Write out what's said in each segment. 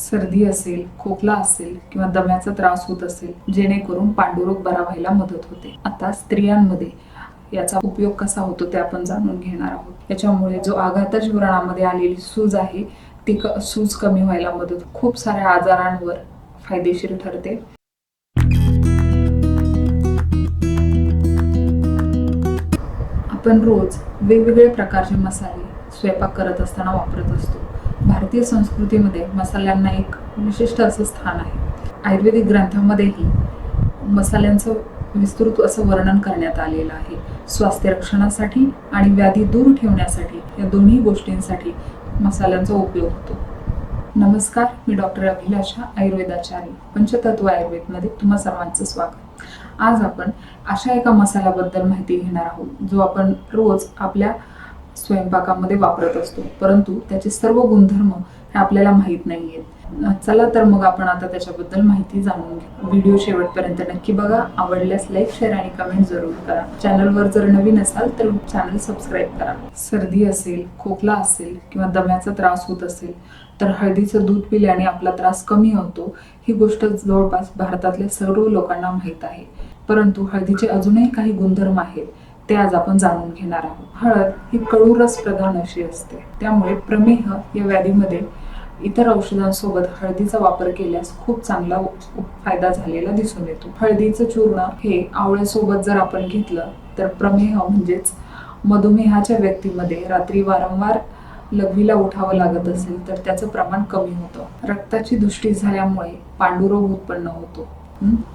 सर्दी असेल खोकला असेल किंवा दम्याचा त्रास होत असेल जेणेकरून पांडुरोग बरा व्हायला मदत होते. आता स्त्रियांमध्ये याचा उपयोग कसा होतो ते आपण जाणून घेणार आहोत. याच्यामुळे जो आघातच व्रणामध्ये आलेली सूज आहे ती क- सूज कमी व्हायला मदत खूप साऱ्या आजारांवर फायदेशीर ठरते. आपण रोज वेगवेगळे प्रकारचे मसाले स्वयंपाक करत असताना वापरत असतो. भारतीय संस्कृतीमध्ये मसाल्यांना एक विशिष्ट असं स्थान आहे. आयुर्वेदिक ग्रंथामध्येही मसाल्यांचं विस्तृत असं वर्णन करण्यात आलेलं आहे. स्वास्थ्य रक्षणासाठी आणि व्याधी दूर ठेवण्यासाठी या दोन्ही गोष्टींसाठी मसाल्यांचा उपयोग होतो. नमस्कार मी डॉक्टर अभिलाषा आयुर्वेदाचार्य पंचतत्व आयुर्वेदमध्ये तुम्हा सर्वांचं स्वागत. आज आपण अशा एका मसाल्याबद्दल माहिती घेणार आहोत जो आपण रोज आपल्या स्वयंपाकामध्ये वापरत असतो. परंतु त्याचे सर्व गुणधर्म हे आपल्याला माहीत नाही आहेत चला तर मग आपण आता त्याच्याबद्दल माहिती जाणून घेऊ. व्हिडिओ शेवटपर्यंत नक्की बघा. आवडल्यास लाईक शेअर आणि कमेंट जरूर करा. चॅनलवर जर नवीन असाल तर चॅनल सबस्क्राईब करा. सर्दी असेल खोकला असेल किंवा दम्याचा त्रास होत असेल तर हळदीचं दूध पिल्याने आपला त्रास कमी होतो. ही गोष्ट जवळपास भारतातल्या सर्व लोकांना माहीत आहे. परंतु हळदीचे अजूनही काही गुणधर्म आहेत. ते आज आपण जाणून घेणार आहोत. हळद ही कळूरस प्रधान अशी असते. त्यामुळे प्रमेह या व्याधीमध्ये इतर औषधांसोबत हळदीचा वापर केल्यास खूप चांगला उ- फायदा झालेला दिसून येतो. हळदीचं चूर्ण हे आवळ्यासोबत जर आपण घेतलं तर प्रमेह म्हणजेच मधुमेहाच्या व्यक्तीमध्ये रात्री वारंवार लघवीला उठावं लागत असेल तर त्याचं प्रमाण कमी होतं. रक्ताची दृष्टी झाल्यामुळे पांडुरोग उत्पन्न होतो.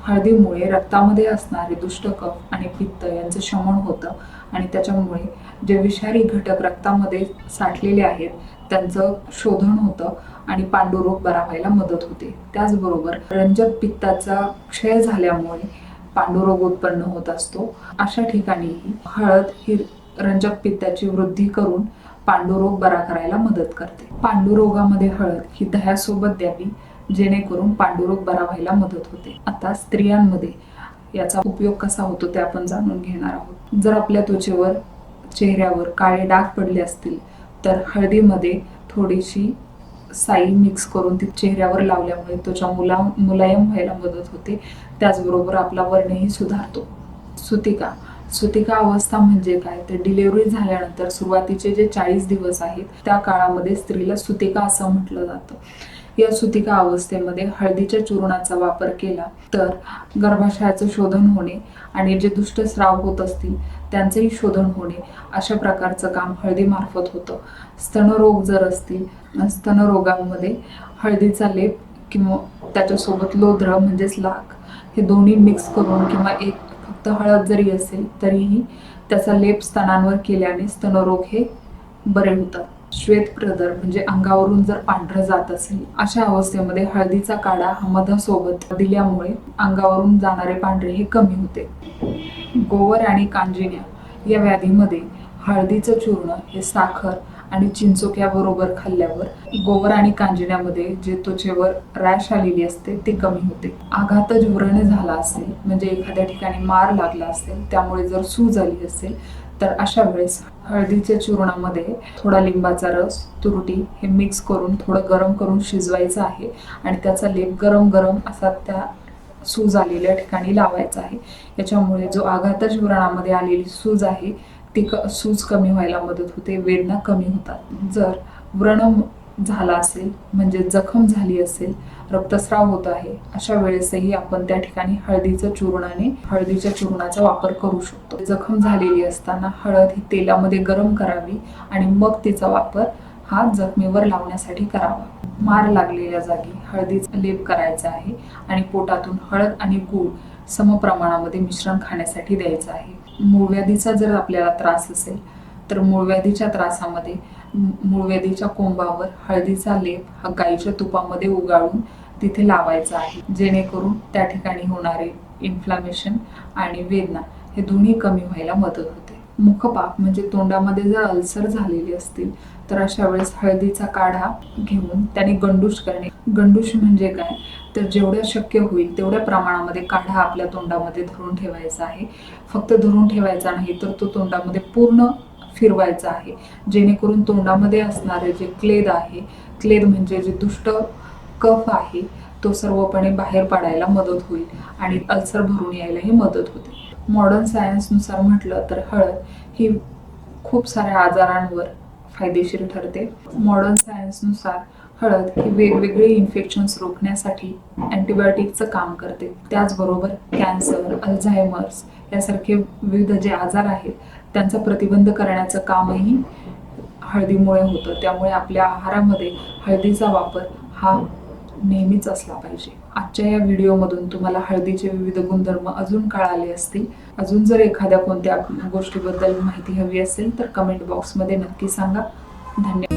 हळदीमुळे रक्तामध्ये असणारे दुष्ट कफ आणि पित्त यांचं शमन होतं. आणि त्याच्यामुळे जे विषारी घटक रक्तामध्ये साठलेले आहेत त्यांचं शोधन होतं आणि पांडुरोग बरा व्हायला मदत होते. त्याचबरोबर रंजक पित्ताचा क्षय झाल्यामुळे पांडुरोग उत्पन्न होत असतो. अशा ठिकाणीही हळद ही रंजक पित्ताची वृद्धी करून पांडुरोग बरा करायला मदत करते. पांडुरोगामध्ये हळद ही दह्यासोबत द्यावी जेणेकरून पांडुरोग बरा व्हायला मदत होते. आता स्त्रियांमध्ये याचा उपयोग कसा होतो ते आपण जाणून घेणार आहोत. जर आपल्या त्वचेवर चेहऱ्यावर काळे डाग पडले असतील तर हळदीमध्ये थोडीशी साई मिक्स करून ती चेहऱ्यावर लावल्यामुळे त्वचा मुला मुलायम व्हायला मदत होते. त्याचबरोबर आपला वर्णही सुधारतो. सुतिका. सुतिका अवस्था म्हणजे काय? तर डिलिव्हरी झाल्यानंतर सुरुवातीचे जे चाळीस दिवस आहेत त्या काळामध्ये स्त्रीला सुतिका असं म्हटलं जातं. या सुतिका अवस्थेमध्ये हळदीच्या चूर्णाचा वापर केला तर गर्भाशयाचं शोधन होणे आणि जे दुष्ट स्राव होत असतील त्यांचेही शोधन होणे अशा प्रकारचं काम हळदीमार्फत होतं. स्तनरोग जर असतील स्तनरोगांमध्ये हळदीचा लेप किंवा त्याच्यासोबत लोध्र म्हणजेच लाख हे दोन्ही मिक्स करून किंवा एक फक्त हळद जरी असेल तरीही त्याचा लेप स्तनांवर केल्याने स्तनरोग हे बरे होतात. श्वेत प्रदर म्हणजे अंगावरून जर पांढरं जात असेल अशा अवस्थेमध्ये हळदीचा काढा हा मधासोबत दिल्यामुळे अंगावरून जाणारे पांढरे हे कमी होते. गोवर आणि कांजिण्या या व्याधीमध्ये हळदीचं चूर्ण हे साखर आणि चिंचोक्याबरोबर खाल्ल्यावर गोवर आणि कांजिण्यामध्ये जे त्वचेवर रॅश आलेली असते ते कमी होते. आघातच व्रण झाला असेल म्हणजे एखाद्या ठिकाणी मार लागला असेल त्यामुळे जर सूज आली असेल तर अशा वेळेस हळदीच्या चूर्णामध्ये थोडा लिंबाचा रस तुरटी हे मिक्स करून थोडं गरम करून शिजवायचं आहे आणि त्याचा लेप गरम गरम असा त्या सूज आलेल्या ठिकाणी लावायचा आहे. याच्यामुळे जो आघातच व्रणामध्ये आलेली सूज आहे ती क सूज कमी व्हायला मदत होते वेदना कमी होतात. जर व्रण झाला असेल म्हणजे जखम झाली असेल रक्तस्राव होत आहे अशा वेळेसही आपण त्या ठिकाणी हळदीचं चूर्णाने हळदीच्या चूर्णाचा वापर करू शकतो. जखम झालेली असताना हळद ही तेलामध्ये गरम करावी आणि मग तिचा वापर हा जखमेवर लावण्यासाठी करावा. मार लागलेल्या जागी हळदीचा लेप करायचा आहे आणि पोटातून हळद आणि गूळ समप्रमाणामध्ये मिश्रण खाण्यासाठी द्यायचं आहे. मूळव्याधीचा जर आपल्याला त्रास असेल तर मूळव्याधीच्या त्रासामध्ये मूळव्याधीच्या कोंबावर हळदीचा लेप हा गाईच्या तुपामध्ये उगाळून तिथे लावायचा आहे. जेणेकरून त्या ठिकाणी होणारे इन्फ्लामेशन आणि वेदना हे दोन्ही कमी व्हायला मदत होते. मुखपाप म्हणजे तोंडामध्ये जर अल्सर झालेले असतील तर अशा वेळेस हळदीचा काढा घेऊन त्याने गंडूश करणे. गंडूश म्हणजे काय? तर जेवढ्या शक्य होईल तेवढ्या प्रमाणामध्ये काढा आपल्या तोंडामध्ये धरून ठेवायचा आहे. फक्त धरून ठेवायचा नाही तर तो तोंडामध्ये पूर्ण फिरवायचा आहे. जेणेकरून तोंडामध्ये असणारे जे क्लेद आहे क्लेद म्हणजे जे दुष्ट कफ आहे तो सर्वपणे बाहेर पाडायला मदत होईल आणि अल्सर भरून यायलाही मदत होते. मॉडर्न सायन्सनुसार म्हटलं तर हळद ही खूप साऱ्या आजारांवर फायदेशीर ठरते. मॉडर्न सायन्सनुसार हळद ही वेगवेगळे इन्फेक्शन्स रोखण्यासाठी अँटीबायोटिकचं काम करते. त्याचबरोबर कॅन्सर अल्झायमर्स यासारखे विविध जे आजार आहेत त्यांचा प्रतिबंध करण्याचं कामही हळदीमुळे होतं. त्यामुळे आपल्या आहारामध्ये हळदीचा वापर हा नेहमीच असला पाहिजे. आजच्या या व्हिडिओमधून तुम्हाला हळदीचे विविध गुणधर्म अजून कळाले असतील. अजून जर एखाद्या कोणत्या गोष्टीबद्दल माहिती हवी असेल तर कमेंट बॉक्समध्ये नक्की सांगा. धन्यवाद.